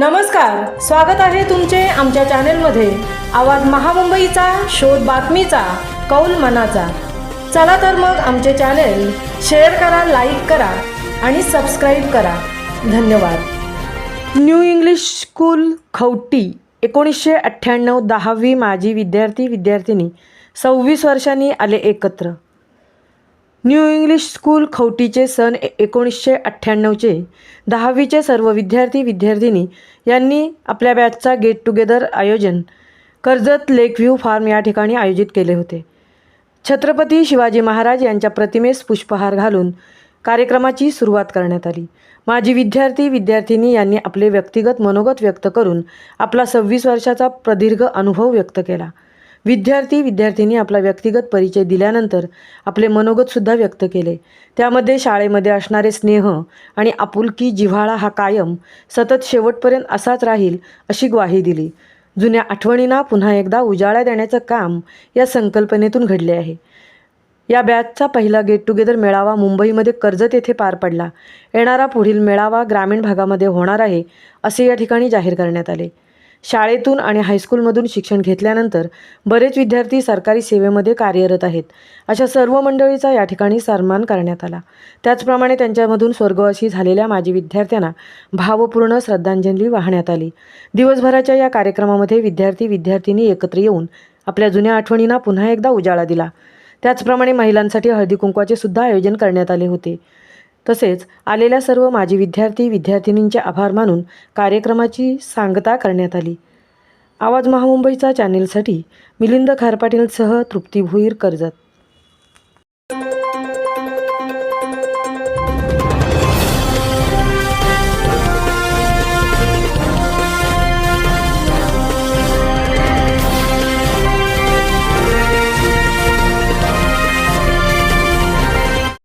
नमस्कार स्वागत आहे तुमचे आमच्या चॅनेलमध्ये. आवाज महामुंबईचा शोध बातमीचा कौल मनाचा. चला तर मग आमचे चॅनेल शेअर करा लाईक करा आणि सबस्क्राईब करा. धन्यवाद. न्यू इंग्लिश स्कूल खवटी एकोणीसशे अठ्ठ्याण्णव दहावी माजी विद्यार्थी विद्यार्थिनी सव्वीस वर्षांनी आले एकत्र. न्यू इंग्लिश स्कूल खवटीचे सन एकोणीसशे अठ्ठ्याण्णवचे. दहावीचे सर्व विद्यार्थी विद्यार्थिनी यांनी आपल्या बॅचचा गेट टुगेदर आयोजन कर्जत लेकव्ह्यू फार्म या ठिकाणी आयोजित केले होते. छत्रपती शिवाजी महाराज यांच्या प्रतिमेस पुष्पहार घालून कार्यक्रमाची सुरुवात करण्यात आली. माजी विद्यार्थी विद्यार्थिनी यांनी आपले व्यक्तिगत मनोगत व्यक्त करून आपला सव्वीस वर्षाचा प्रदीर्घ अनुभव व्यक्त केला. विद्यार्थी विद्यार्थिनी आपला व्यक्तिगत परिचय दिल्यानंतर आपले मनोगतसुद्धा व्यक्त केले. त्यामध्ये शाळेमध्ये असणारे स्नेह आणि आपुलकी जिव्हाळा हा कायम सतत शेवटपर्यंत असाच राहील अशी ग्वाही दिली. जुन्या आठवणींना पुन्हा एकदा उजाळा देण्याचं काम या संकल्पनेतून घडले आहे. या बॅचचा पहिला गेट टुगेदर मेळावा मुंबईमध्ये कर्जत येथे पार पडला. येणारा पुढील मेळावा ग्रामीण भागामध्ये होणार आहे असे या ठिकाणी जाहीर करण्यात आले. शाळेतून आणि हायस्कूलमधून शिक्षण घेतल्यानंतर बरेच विद्यार्थी सरकारी सेवेमध्ये कार्यरत आहेत. अशा सर्व मंडळीचा या ठिकाणी सन्मान करण्यात आला. त्याचप्रमाणे त्यांच्यामधून स्वर्गवासी झालेल्या माजी विद्यार्थ्यांना भावपूर्ण श्रद्धांजली वाहण्यात आली. दिवसभराच्या या कार्यक्रमामध्ये विद्यार्थी विद्यार्थिनी एकत्र येऊन आपल्या जुन्या आठवणींना पुन्हा एकदा उजाळा दिला. त्याचप्रमाणे महिलांसाठी हळदी कुंकवाचे सुद्धा आयोजन करण्यात आले होते. तसेच आलेल्या सर्व माजी विद्यार्थी विद्यार्थिनींचे आभार मानून कार्यक्रमाची सांगता करण्यात आली. आवाज महामुंबईचा चॅनेलसाठी मिलिंद खारपाटीलसह तृप्ती भुईर कर्जत.